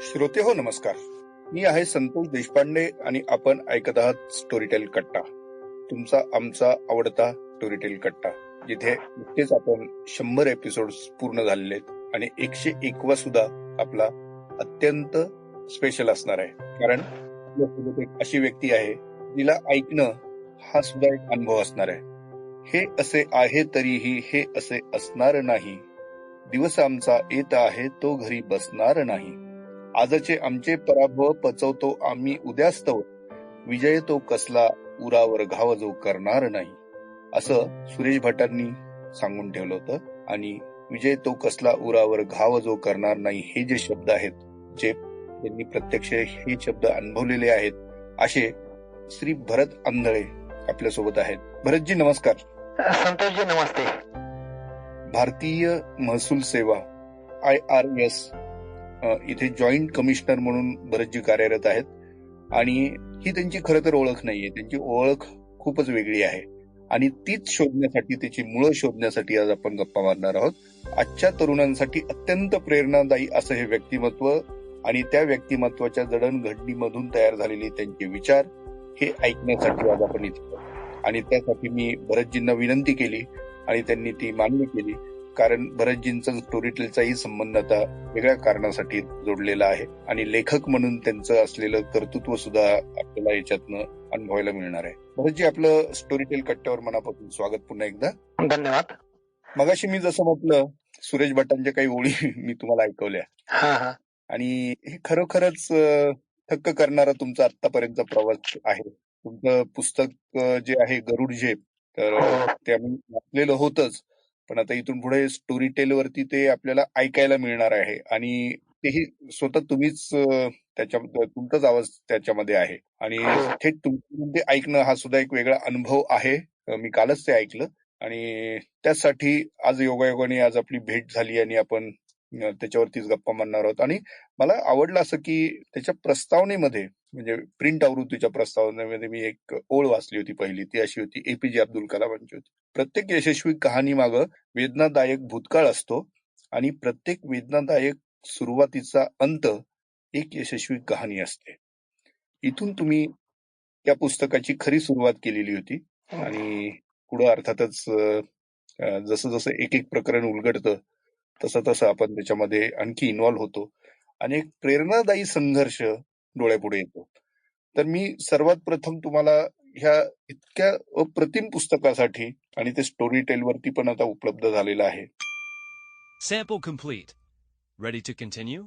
श्रोते हो नमस्कार. मी आहे संतोष देशपांडे आणि आपण ऐकत आहात स्टोरीटेल कट्टा. तुमचा आमचा आवडता स्टोरीटेल कट्टा जिथे नुकतेच आपण शंभर एपिसोड पूर्ण झालेले आहेत आणि एकशे एकवा सुद्धा आपला अत्यंत स्पेशल असणार आहे. कारण एक अशी व्यक्ती आहे जिला ऐकणं हा सुद्धा एक अनुभव असणार आहे. हे असे आहे तरीही हे असे असणार नाही. दिवस आमचा येत आहे तो घरी बसणार नाही. आजचे आमचे पराभव पचवतो आम्ही उद्यास्तव विजय तो कसला उरावर घाव जो करणार नाही. असं सुरेश भटांनी सांगून ठेवलं होतं. आणि विजय तो कसला उरावर घाव जो करणार नाही हे जे शब्द आहेत जे त्यांनी प्रत्यक्ष हे शब्द अनुभवलेले आहेत असे श्री भरत आंधळे आपल्यासोबत आहेत. भरतजी नमस्कार. संतोषजी नमस्ते. भारतीय महसूल सेवा आय आर एस इथे जॉईंट कमिशनर म्हणून भरतजी कार्यरत आहेत. आणि ही त्यांची खरं तर ओळख नाहीये. त्यांची ओळख खूपच वेगळी आहे. आणि तीच शोधण्यासाठी त्याची मुळं शोधण्यासाठी आज आपण गप्पा मारणार आहोत. आजच्या तरुणांसाठी अत्यंत प्रेरणादायी असं हे व्यक्तिमत्व आणि त्या व्यक्तिमत्वाच्या जडणघडणीमधून तयार झालेले त्यांचे विचार हे ऐकण्यासाठी आज आपण इथे आणि त्यासाठी मी भरतजींना विनंती केली आणि त्यांनी ती मान्य केली. कारण भरतजींचा स्टोरी टेलचाही संबंध आता वेगळ्या कारणासाठी जोडलेला आहे. आणि लेखक म्हणून त्यांचं असलेलं कर्तृत्व सुद्धा आपल्याला याच्यातनं अनुभवायला मिळणार आहे. भरतजी आपलं स्टोरी टेल कट्ट्यावर मनापासून स्वागत पुन्हा एकदा. धन्यवाद. मगाशी मी जसं म्हटलं सुरेश भटांच्या काही ओळी मी तुम्हाला ऐकवल्या. हा हा. आणि हे खरोखरच थक्क करणारा तुमचा आतापर्यंतचा प्रवास आहे. तुमचं पुस्तक जे आहे गरुड झेप तर हो. ते आम्ही वाचलेलं होतच. पण आता इथून पुढे स्टोरी टेल वरती ते आपल्याला ऐकायला मिळणार आहे. आणि तेही स्वतः तुम्हीच त्याच्या तुमचाच आवाज त्याच्यामध्ये आहे. आणि हो. थेट तुमचं ते ऐकणं हा सुद्धा एक वेगळा अनुभव आहे. मी कालच ते ऐकलं. आणि त्यासाठी आज योगायोगाने आज आपली भेट झाली आणि आपण त्याच्यावरतीच गप्पा मारणार आहोत. आणि मला आवडलं असं की त्याच्या प्रस्तावनेमध्ये म्हणजे प्रिंट आवृत्तीच्या प्रस्तावनेमध्ये मी एक ओळ वाचली होती पहिली. ती अशी होती एपीजे अब्दुल कलामांची होती. प्रत्येक यशस्वी कहाणी मागं वेदनादायक भूतकाळ असतो आणि प्रत्येक वेदनादायक सुरुवातीचा अंत एक यशस्वी कहाणी असते. इथून तुम्ही त्या पुस्तकाची खरी सुरुवात केलेली होती आणि पुढे अर्थातच जसं जसं एक एक प्रकरण उलगडतं तसं तसं आपण त्याच्यामध्ये आणखी इन्व्हॉल्व्ह होतो. आणि एक प्रेरणादायी संघर्ष डोळ्यापुढे येतो. तर मी सर्वात प्रथम तुम्हाला ह्या इतक्या अप्रतिम पुस्तकासाठी आणि ते स्टोरी टेल वरती पण आता उपलब्ध झालेलं आहे Sample complete. Ready to continue?